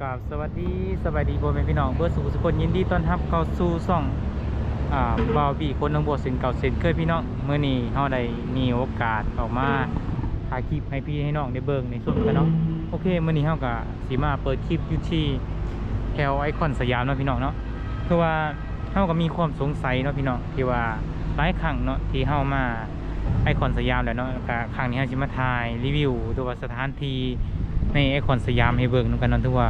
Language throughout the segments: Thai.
กราบสวัสดีสวัสดีพ่อแม่พี่น้องเบอร์สุขสุคนยินดีต้อนรับเข้าสู่ช่องอ่าบาวบีคนน้องบัวสินเก่าเซนเคยพี่น้องเมื่อนี้เฮาได้มีโอกาสออกมาถ่ายคลิปให้พี่ให้น้องได้เบิ่งในส่วนกันเนาะโอเคเมื่อนี้เฮาก็สิมาเปิดคลิปอยู่ที่แถวไอคอนสยามเนาะพี่น้องเนาะคือว่าเฮาก็มีความสงสัยเนาะพี่น้องที่ว่าหลายครั้งเนาะที่เฮามาไอคอนสยามแล้วเนาะก็ครั้งนี้เฮาสิมาถ่ายรีวิวตัวสถานที่ ในไอคอนสยามให้เบิ่งนำกันนาะทุกว่า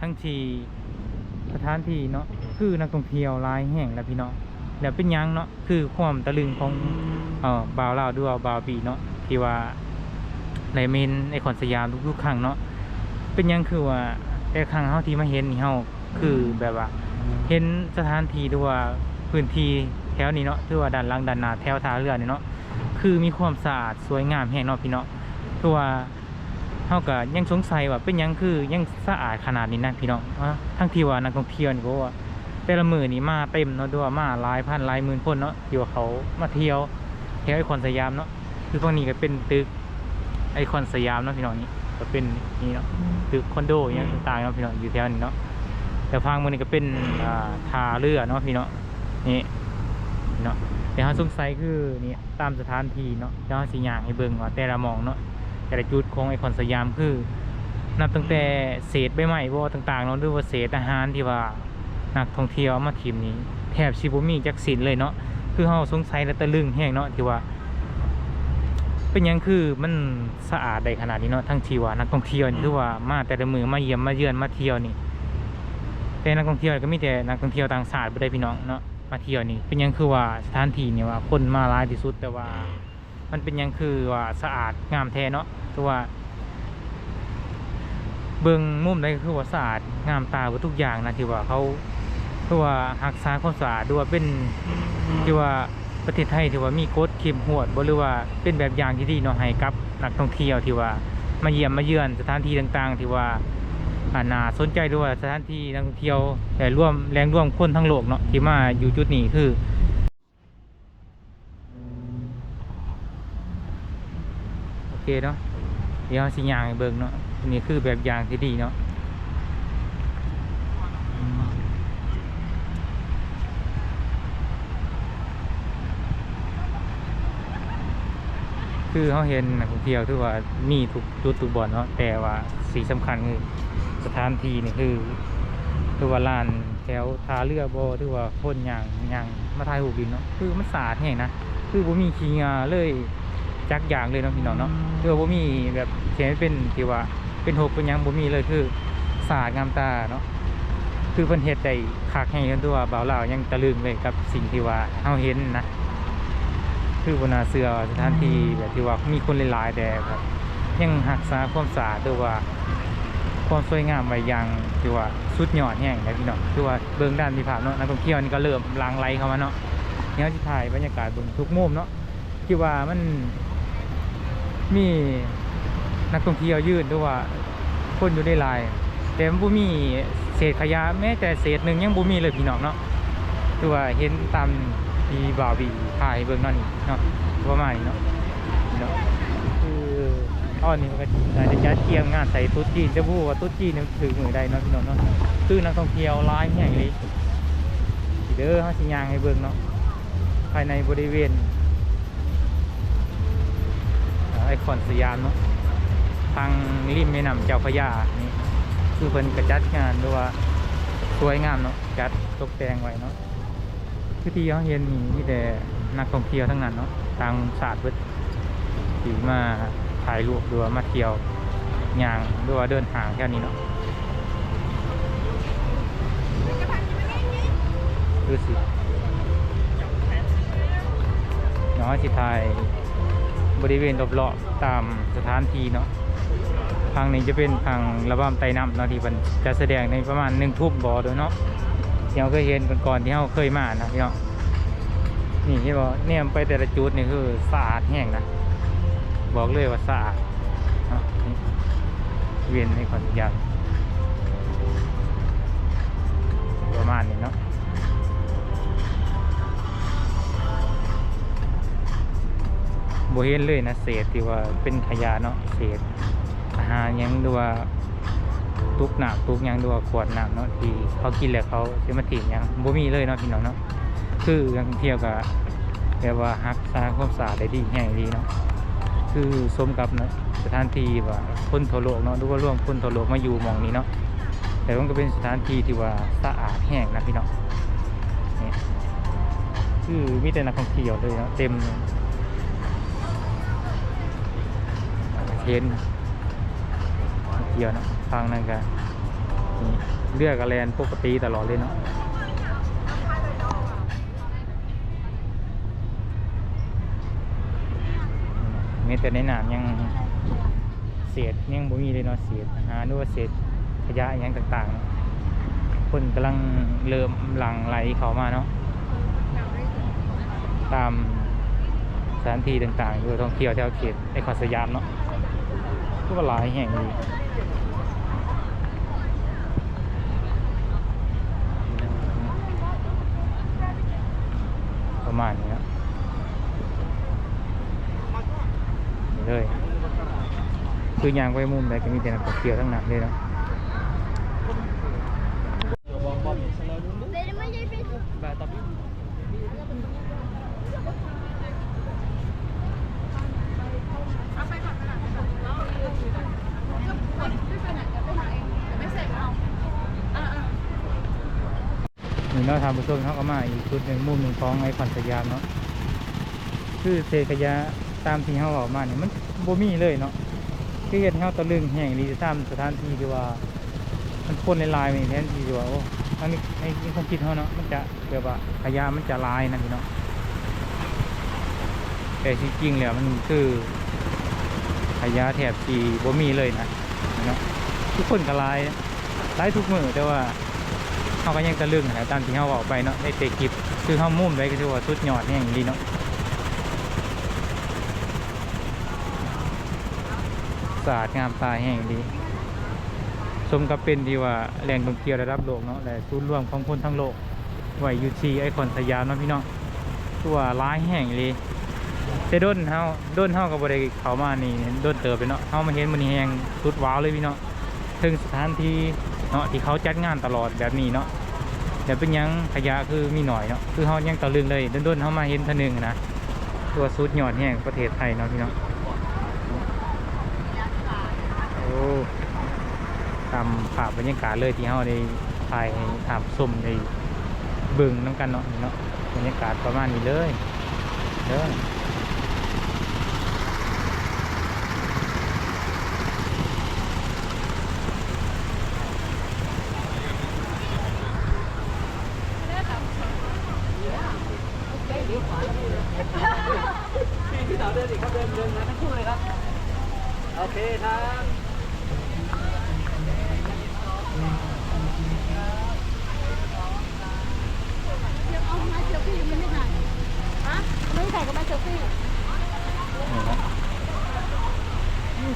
ทั้งทีสถานที่เนาะคือนักท่องเที่ยวหลายแห่งแล้วพี่เนาะแล้วเป็นยังเนาะคือความตะลึงของเอ่อบ่าวลาวด้วยบ่าวปีเนาะที่ว่าในเมนไอคอนสยามทุกๆครั้งเนาะเป็นยังคือว่าแต่ครั้งเฮาที่มาเห็นนี่เฮาคือแบบว่า เห็นสถานที่ด้วยว่าพื้นที่แถวนี้เนาะคือว่าด้านหลังด้านหน้าแถวท่าเรือนี่เนาะคือมีความสะอาดสวยงามแห่งเนาะพี่เนาะคือว่า เฮาก็ยังสงสัยว่าเป็นยังคือยังสะอาดขนาดนี้นะพี่น้องอะทั้งที่ว่านักท่องเที่ยวนี่ก็ว่าแต่ละมือนี่มาเต็มเนาะด้วยมาหลายพันหลายหมื่นคนเนาะที่ว่าเขามาเที่ยวแถวไอคอนสยามเนาะคือฝั่งนี้ก็เป็นตึกไอคอนสยามเนาะพี่น้องนี่ก็เป็นนี่เนาะตึกคอนโดอย่างต่างๆเนาะพี่น้องอยู่แถวนี้เนาะแต่ฟังมือนี้ก็เป็นอ่าท่าเรือเนาะพี่เนาะนี่เนาะแต่เฮาสงสัยคือนี่ตามสถานที่เนาะเดี๋ยวเฮาสิย่างให้เบิ่งว่าแต่ละมองเนาะ แต่ละจุดของไอคอนสยามคือ นับตั้งแต่เศษใบไม้บ่ต่างๆเนาะหรือว่าเศษอาหารที่ว่านักท่องเที่ยวเอามาทิมนี้ แทบสิบ่มีจักสินเลยเนาะคือเฮาสงสัยและตะลึงแฮงเนาะที่ว่า เป็นหยังคือมันสะอาดได้ขนาดนี้เนาะทั้งที่ว่านักท่องเที่ยวนี่คือว่ามาแต่ละมือมาเยี่ยมมาเยือนมาเที่ยวนี่แต่นักท่องเที่ยวก็มีแต่นักท่องเที่ยวต่างชาติบ่ได้พี่น้องเนาะมาเที่ยวนี่เป็นหยังคือว่าสถานที่นี่ว่าคนมาหลายที่สุดแต่ว่า มันเป็นยังคือว่าสะอาดงามแท้เนาะตัวเบิ่งมุมใดก็คือว่าสะอาดงามตาเบ่ทุกอย่างนะที่ว่าเขาคือว่ารักษาความสะอาดด้วยเป็นที่ว่าประเทศไทยที่ว่ามีกฎเข้มงวดบ่หรือว่าเป็นแบบอย่างที่ดีเนาะให้กับนักท่องเที่ยวที่ว่ามาเยี่ยมมาเยือนสถานที่ต่างๆ ที่ว่าอานาสนใจด้วยสถานที่นักท่องเที่ยวแต่ร่วมแรงร่วมคนทั้งโลกเนาะที่มาอยู่จุดนี้คือ โอ เคเนาะเดี๋ยวสิยางเบิ่งเนาะนี่คือแบบอย่างที่ดีเนาะคือเขาเห็นนักท่องเที่ยวที่ว่ามีทุกจุดทุกบ่อนเนาะแต่ว่าสีสำคัญคือสถานที่นี่คือคือว่าลานแถวท่าเรือบ่ที่ว่าคนย่างย่างมาถ่ายรูปดินเนาะคือมันสะอาดแห้งนะคือบ่มีขี้งาเลย จักอย่างเลยเนาะพี่น้องเนาะคือว่าบ่มีแบบเขียนเป็นที่ว่าเป็นหกเป็นยังบ่มีเลยคือสะอาดงามตาเนาะคือเพิ่นเฮ็ดได้คักให้กันตัวบ่าวลาวยังตะลึงเลยกับสิ่งที่ว่าเฮาเห็นนะคือบนาเชื่อสถานที่แบบที่ว่ามีคนหลายๆแต่แบบยังรักษาความสะอาดหรือว่าความสวยงามไว้ย่างที่ว่าสุดยอดแห่งเลยพี่น้องคือว่าเบิ่งด้านมีภาพเนาะนักท่องเที่ยวนี่ก็เริ่มลั่งไหลเข้ามาเนาะเดี๋ยวสิถ่ายบรรยากาศบิ่งทุกมุมเนาะที่ว่ามัน มีนักท่องเที่ยวยืนด้วยว่าคนอยู่ได้ลายแต่บ่มีเศษขยะแม้แต่เศษหนึ่งยังบ่มีเลยพี่น้องเนาะคือว่าเห็นตามที่บ่าวบีถ่ายเบิ่งนั่นเนาะประมาณนี้เนาะเนาะคือตอนนี้มันก็จจะจัดเตรียมงานใส่ตุ๊ดจีนจะพูดว่าตุ๊ดจีนถือมือใดเนาะพี่น้องเนาะคือนักท่องเที่ยวหลายแห่งเลยเด้อเฮาสิย่างให้เบิ่งเนาะภายในบริเวณ ไอคอนสยามเนาะทางริมแม่น้ำเจ้าพระยานี่คือเพิ่นกระจัดงานด้วยว่าสวยงามเนาะจัดตกแต่งไว้เนาะคือที่เขาเห็นนี่มีแต่นักท่องเที่ยวทั้งนั้นเนาะทางศาสตร์เบิดที่มาถ่ายรูปด้วยมาเที่ยวย่างด้วยว่าเดินทางแค่นี้เนาะดูสิน้อยสิถ่าย บริเวณรอบๆตามสถานที่เนาะทางนี้จะเป็นทางระบำไตน้ำเนาะที่มันจะแสดงในประมาณหนึ่งทุ่มบ่อโดยเนาะที่เราเคยเห็นก่อนๆที่เราเคยมานะพี่เนาะนี่ที่บอกเนี่ยไปแต่ละจุดนี่คือสะอาดแห้งนะบอกเลยว่าสะอาดเนาะนี่เวียนในขอนยานประมาณนี้เนาะ บเห็นเลยนะเศษที่ว่าเป็นขยะเนาะเศษอาหารยังดูว่าตุกหน้ำตุกยังดูว่าขวดหน้ำเนาะที่เขากินแล้วเขาจะมาถิ่มหยังบ่มีเลยเนาะพี่น้องเนาะคือนักท่องเที่ยวก็แบบว่ารักษาความสะอาดได้ดีแห่งดีเนาะคือสมกับเนาะสถานที่ว่าคนทั่วโลกเนาะหรือว่าร่วมคนทั่วโลกมาอยู่มองนี้เนาะแต่มันก็เป็นสถานที่ที่ว่าสะอาดแห้งนะพี่น้องนี่คือมีแต่นักท่องเที่ยวเลยเนาะเต็ม เลยเห็นเที่ยวนะทางนั้นก็นี่เรือกระแลนปกติตลอดเลยเนาะมีแต่ในน้ำยังเศษยังบ่มีเลยเนาะเศษหารหรือว่าเศษขยะอิหยังต่างๆ คนกำลังเริ่มหลั่งไหลเขามาเนาะตามสถานที่ต่างๆด้วยท่องเที่ยวแถวเขตไอคอนสยามเนาะ ก็ว่าหลายแห่งดีประมาณนี้เนะเลยคือยางไว้มุมใดก็มีแต่นักท่องเที่ยวทั้งนั้นเลยเนาะ นี่ เนาะทำผู้ชมเขาก็มาอีกจุดหนึ่งมุมหนึ่งของไอคอนสยามเนาะคือเศษขยะตามที่เขาออกมาเนี่ยมันบ่มีเลยเนาะคือเห็นเขาตะลึงแห่งดีสตามสถานที่ที่ว่า มันพ่นในลายๆมันแทนที่ว่าโอ้อันนี้ในความคิดเขาเนาะมันจะแบบว่าขยะมันจะลายนะพี่เนาะแต่จริงๆแล้วมันคือขยะแถบที่บ่มีเลยนะเนาะทุกคนก็ลายลายทุกมือแต่ว่า เขาก็ยังตะลึงนะตามที่เขาบอกไปเนาะในเตะกิบคือเขามุ่มไว้ก็คือว่าสุดยอดแห่งดีเนาะสะอาดงามตาแห่งดีสมกับเป็นที่ว่าแหล่งท่องเที่ยวระดับโลกเนาะและศูนย์รวมของคนทั้งโลกไว้ยูทีไอคอนสยามเนาะพี่น้องตัวร้ายแห่งเลยแต่ด้นเฮาด้นเฮากับบริเขามานี่ด้นเติบไปเนาะเฮามาเห็นมันแห่งสุดว้าวเลยพี่น้องถึงสถานที่ เนาะที่เขาจัดงานตลอดแบบนี้เนาะแต่เป็นยังขยะคือมีหน่อยเนาะคือเฮายังตะลึงเลยด้นๆเฮามาเห็นทอนึงนะตัวสุดยอดแห่งประเทศไทยเนาะพี่เน้องโอ้ตามภาพบรรยากาศเลยที่เราได้ถ่ายถามส้มในบิ่งน้ำกันเนาะเนาะบรรยากาศประมาณนี้เลยเด้อ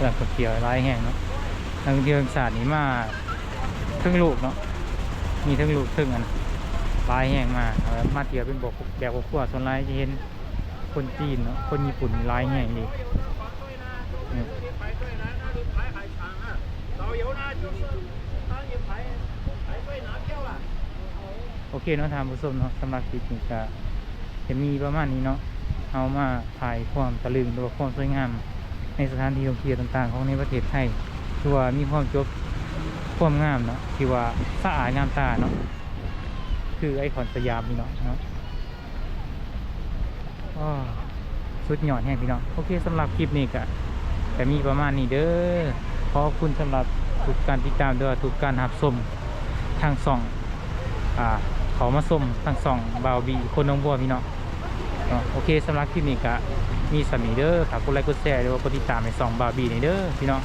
แบบเกี่ยวร้ายแห้งเนาะทางเดียวศาสตร์นี้มาทึ่งลูกเนาะมีทึ่งลูกทึ่งอันร้ายแห้งมาแล้วมาเกี่ยวเป็นบกแบบขั้วส่วนร้ายจะเห็นคนจีนเนาะคนญี่ปุ่นร้ายแห้งดีโอเคเนาะทางผู้ชมเนาะสำหรับคลิปนี้จะจะมีประมาณนี้เนาะเอามาถ่ายความตะลึงหรือความสวยงาม ในสถานที่ท่องเที่ยวต่างๆ ของในประเทศไทยที่ว่ามีความจบความงามเนาะที่ว่าสะอาดงามตาเนาะคือไอคอนสยามพี่เนาะเนาะสุดยอดแห่งพี่เนาะโอเคสำหรับคลิปนี้ก็แต่มีประมาณนี้เด้อขอบคุณสำหรับทุกการติดตามด้วยทุกการรับชมทางส่องอ่าขามาสมทั้งส่องบาวบีคนน้องบัวพี่เนาะโอเคสำหรับคลิปนี้ก็ มีสามีเด้อฝากกดไลค์กดแชร์ด้วยกดติดตามในสองบาวบีนี่เด้อพี่น้อง